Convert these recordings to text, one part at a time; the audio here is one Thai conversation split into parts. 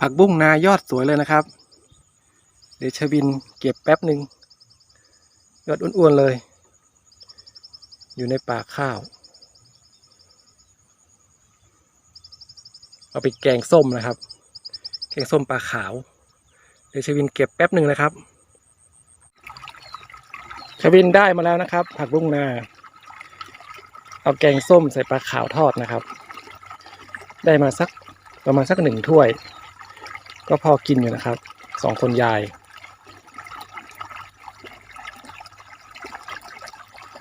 ผักบุ้งนายอดสวยเลยนะครับ เดี๋ยวชวินเก็บแป๊บหนึ่งยอดอ้วนๆเลย อยู่ในป่าข้าว เอาไปแกงส้มนะครับ แกงส้มปลาขาว เดี๋ยวชวินเก็บแป๊บหนึ่งนะครับ ชวินได้มาแล้วนะครับ ผักบุ้งนา เอาแกงส้มใส่ปลาขาวทอดนะครับ ได้มาสักประมาณสักหนึ่งถ้วย ก็พอกินอยู่นะครับสองคนยาย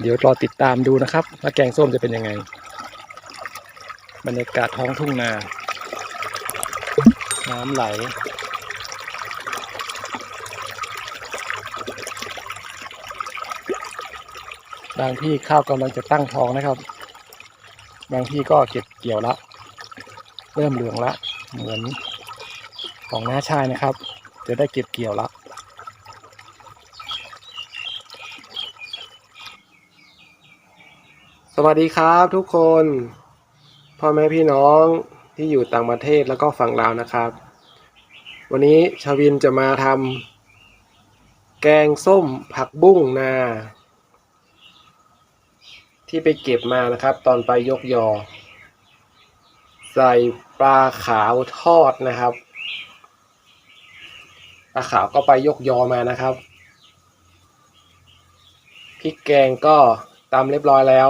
เดี๋ยวรอติดตามดูนะครับว่าแกงส้มจะเป็นยังไง บรรยากาศท้องทุ่งนา น้ำไหลบางที่ข้าวกำลังจะตั้งท้องนะครับ บางที่ก็เก็บเกี่ยวละ เริ่มเหลืองละ เหมือน ของน้าชายนะครับ จะได้เก็บเกี่ยวละสวัสดีครับทุกคนพ่อแม่พี่น้องที่อยู่ต่างประเทศแล้วก็ฝั่งลาวนะครับ วันนี้ชาวินจะมาทำแกงส้มผักบุ้งนา ที่ไปเก็บมานะครับ ตอนไปยกยอ ใส่ปลาขาวทอดนะครับ ปลาขาวก็ไปยกยอมานะครับพริกแกงก็ตำเรียบร้อยแล้ว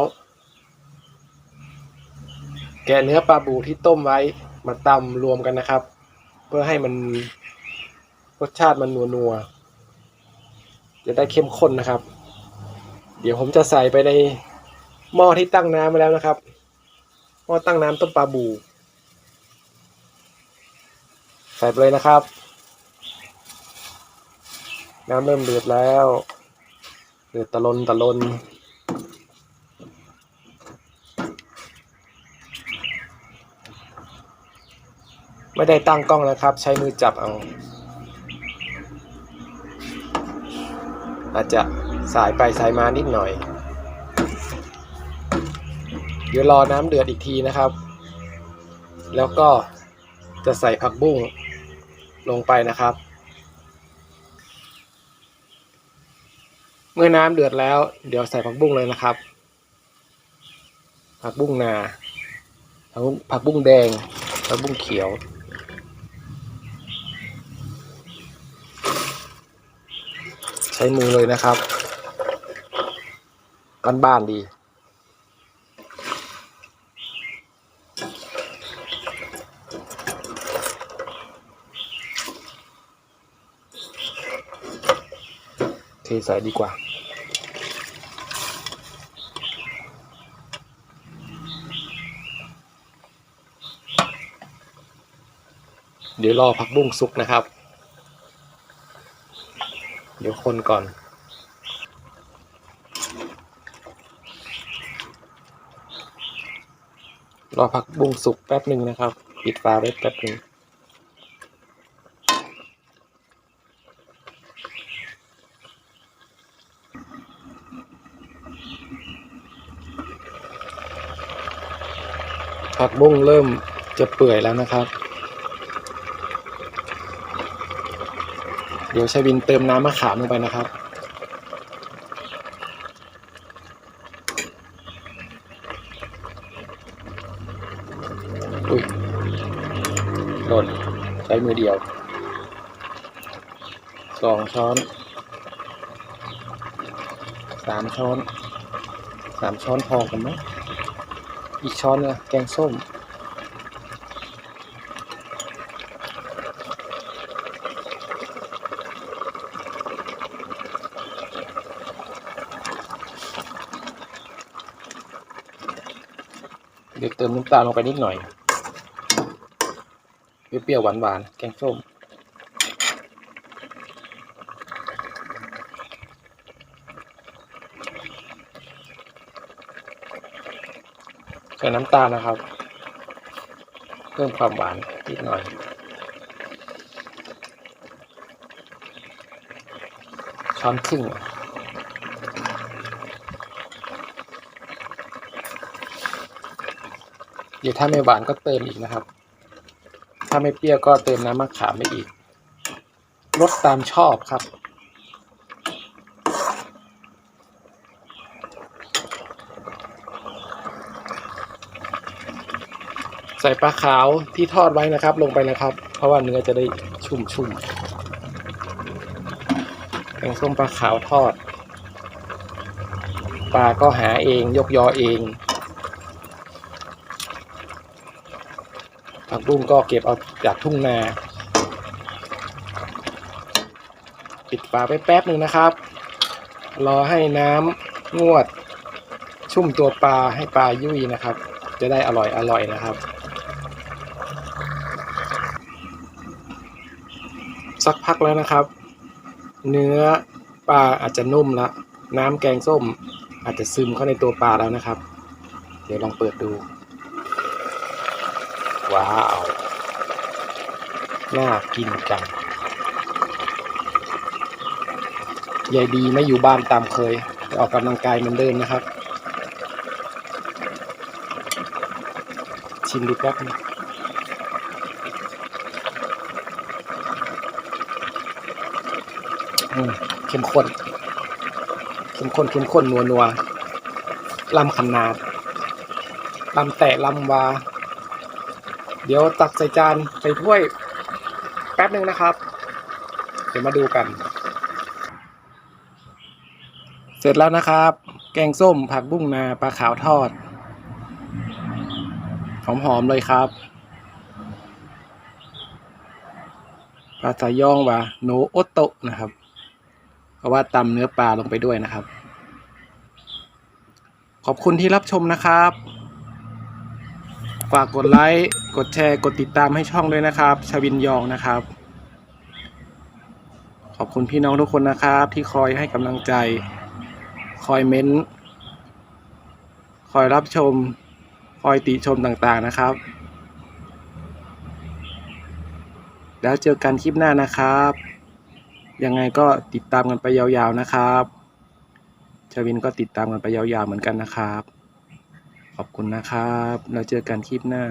แกเนื้อปลาบูที่ต้มไว้มาตำรวมกันนะครับ เพื่อให้มันรสชาติมันนัวๆจะได้เข้มข้นนะครับ เดี๋ยวผมจะใส่ไปในหม้อที่ตั้งน้ำไว้แล้วนะครับหม้อตั้งน้ำต้มปลาบู ใส่ไปเลยนะครับ น้ำเริ่มเดือดแล้วเดือดตะลนตะลนไม่ได้ตั้งกล้องนะครับ ใช้มือจับเอา อาจจะสายไปสายมานิดหน่อย เดี๋ยวรอน้ำเดือดอีกทีนะครับ แล้วก็จะใส่ผักบุ้งลงไปนะครับ เมื่อน้ำเดือดแล้ว เดี๋ยวใส่ผักบุ้งเลยนะครับ ผักบุ้งนา ผักบุ้งผักบุ้งแดง ผักบุ้งเขียว ใช้มือเลยนะครับกันบ้านดี เทใส่ดีกว่า เดี๋ยวรอผักบุ้งสุกนะครับ เดี๋ยวคนก่อน รอผักบุ้งสุกแป๊บหนึ่งนะครับ ปิดฝาไว้แป๊บหนึ่งผักบุ้งเริ่มจะเปื่อยแล้วนะครับ เดี๋ยวชวินเติมน้ำมะขามลงไปนะครับ อุ้ยหล่นใช้มือเดียว สองช้อน สามช้อน สามช้อนพอกันไหมอีกช้อนนะแกงส้ม เดี๋ยวเติมน้ำตาลลงไปนิดหน่อย เปรี้ยวๆหวานๆ แกงส้ม ใส่น้ำตาลนะครับ เพิ่มความหวานนิดหน่อยช้อนครึ่ง เดี๋ยวถ้าไม่หวานก็เติมอีกนะครับ ถ้าไม่เปรี้ยวก็เติมน้ำมะขามไปอีกรสตามชอบครับ ใส่ปลาขาวที่ทอดไว้นะครับ ลงไปนะครับ เพราะว่าเนื้อจะได้ชุ่มชุ่มแกงส้มปลาขาวทอด ปลาก็หาเองยกยอเอง ผักบุ้งก็เก็บเอาจากทุ่งนา ปิดฝาไปแป๊บหนึ่งนะครับ รอให้น้ำงวด ชุ่มตัวปลาให้ปลายุ่ยนะครับ จะได้อร่อยอร่อยนะครับ สักพักแล้วนะครับ เนื้อปลาอาจจะนุ่มละน้ำแกงส้มอาจจะซึมเข้าในตัวปลาแล้วนะครับ เดี๋ยวลองเปิดดู ว้าว น่ากินจังยายดีไม่อยู่บ้านตามเคยออกกำลังกายเหมือนเดิมนะครับ ชิมดูแป๊บนึงอืมเข้มข้นเข้มข้นเข้มข้นนัวนัวลำขนาดลำแตะลำวา เดี๋ยวตักใส่จานใส่ถ้วยแป๊บหนึ่งนะครับ เดี๋ยวมาดูกัน เสร็จแล้วนะครับ แกงส้มผักบุ้งนาปลาขาวทอด หอมๆเลยครับปลาสายย่องว่าโนโอโตะนะครับ เพราะว่าตำเนื้อปลาลงไปด้วยนะครับ ขอบคุณที่รับชมนะครับ ฝากกดไลค์ กดแชร์ กดติดตามให้ช่องด้วยนะครับ ชวินยองนะครับ ขอบคุณพี่น้องทุกคนนะครับ ที่คอยให้กำลังใจ คอยเม้นต์คอยรับชม คอยติชมต่างๆนะครับ แล้วเจอกันคลิปหน้านะครับ ยังไงก็ติดตามกันไปยาวๆนะครับ ชวินก็ติดตามกันไปยาวๆเหมือนกันนะครับ ขอบคุณนะครับแล้วเจอกันคลิปหน้า